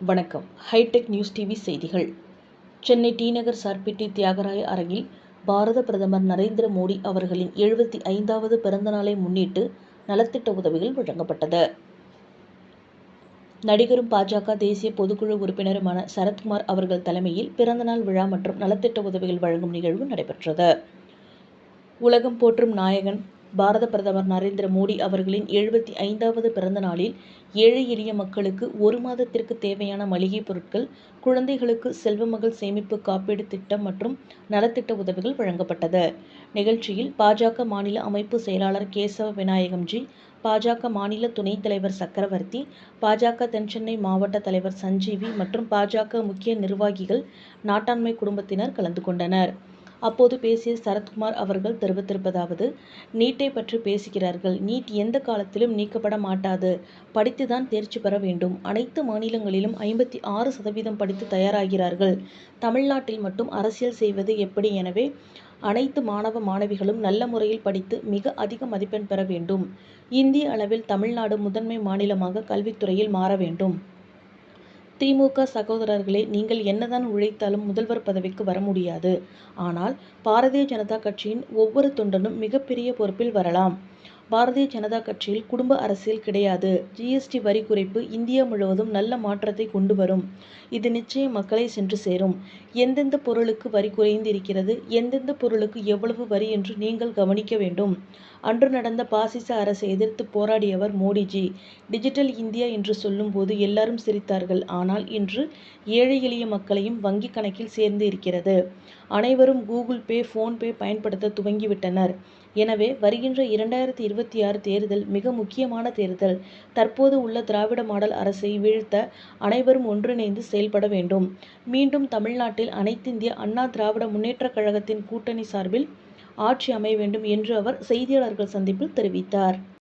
வணக்கம். Hitech news TV செய்திகள். Chennai T Nagar Sir Pitti Thyagaraya அரங்கில் பாரத பிரதமர் நரேந்திர மோடி அவர்களின் எழுபத்தி ஐந்தாவது பிறந்த நாளை முன்னிட்டு நலத்திட்ட உதவிகள் வழங்கப்பட்டது. நடிகரும் பாஜக தேசிய பொதுக்குழு உறுப்பினருமான சரத்குமார் அவர்கள் தலைமையில் பிறந்தநாள் விழா மற்றும் நலத்திட்ட உதவிகள் வழங்கும் நிகழ்வு நடைபெற்றது. உலகம் போற்றும் நாயகன் பாரத பிரதமர் நரேந்திர மோடி அவர்களின் எழுபத்தி ஐந்தாவது பிறந்த நாளில் ஏழை எளிய மக்களுக்கு ஒரு மாதத்திற்கு தேவையான மளிகை பொருட்கள் குழந்தைகளுக்கு செல்வமகள் சேமிப்பு காப்பீடு திட்டம் மற்றும் நலத்திட்ட உதவிகள் வழங்கப்பட்டது. நிகழ்ச்சியில் பாஜக மாநில அமைப்பு செயலாளர் கேசவ விநாயகம்ஜி பாஜக மாநில துணைத் தலைவர் சக்கரவர்த்தி பாஜக தென்சென்னை மாவட்ட தலைவர் சஞ்சீவி மற்றும் பாஜக முக்கிய நிர்வாகிகள் நாட்டாண்மை குடும்பத்தினர் கலந்து கொண்டனர். அப்போது பேசிய சரத்குமார் அவர்கள் தெரிவித்திருப்பதாவது நீட்டை பற்றி பேசுகிறார்கள். நீட் எந்த காலத்திலும் நீக்கப்பட மாட்டாது. படித்துதான் தேர்ச்சி பெற வேண்டும். அனைத்து மாநிலங்களிலும் ஐம்பத்தி ஆறு சதவீதம் படித்து தயாராகிறார்கள். தமிழ்நாட்டில் மட்டும் அரசியல் செய்வது எப்படி? எனவே அனைத்து மாணவ மாணவிகளும் நல்ல முறையில் படித்து மிக அதிக மதிப்பெண் பெற வேண்டும். இந்திய அளவில் தமிழ்நாடு முதன்மை மாநிலமாக கல்வித்துறையில் மாற வேண்டும். திமுக சகோதரர்களே நீங்கள் என்னதான் உழைத்தாலும் முதல்வர் பதவிக்கு வர முடியாது. ஆனால் பாரதிய ஜனதா கட்சியின் ஒவ்வொரு தொண்டனும் மிகப்பெரிய பொறுப்பில் வரலாம். பாரதிய ஜனதா கட்சியில் குடும்ப அரசியல் கிடையாது. ஜிஎஸ்டி வரி குறைப்பு இந்தியா முழுவதும் நல்ல மாற்றத்தை கொண்டு வரும். இது நிச்சயம் மக்களை சென்று சேரும். எந்தெந்த பொருளுக்கு வரி குறைந்து இருக்கிறது எந்தெந்த பொருளுக்கு எவ்வளவு வரி என்று நீங்கள் கவனிக்க வேண்டும். அன்று நடந்த பாசிச அரசை எதிர்த்து போராடியவர் மோடிஜி. டிஜிட்டல் இந்தியா என்று சொல்லும்போது எல்லாரும் சிரித்தார்கள். ஆனால் இன்று ஏழை எளிய மக்களையும் வங்கி கணக்கில் சேர்ந்து இருக்கிறது. அனைவரும் கூகுள் பே போன்பே பயன்படுத்த துவங்கிவிட்டனர். எனவே வருகின்ற இரண்டாயிரத்தி இருபத்தி ஆறு தேர்தல் மிக முக்கியமான தேர்தல். தற்போது உள்ள திராவிட மாடல் அரசை வீழ்த்த அனைவரும் ஒன்றிணைந்து செயல்பட வேண்டும். மீண்டும் தமிழ்நாட்டில் அனைத்திந்திய அண்ணா திராவிட முன்னேற்றக் கழகத்தின் கூட்டணி சார்பில் ஆட்சி அமைய வேண்டும் என்று அவர் செய்தியாளர்கள் சந்திப்பில் தெரிவித்தார்.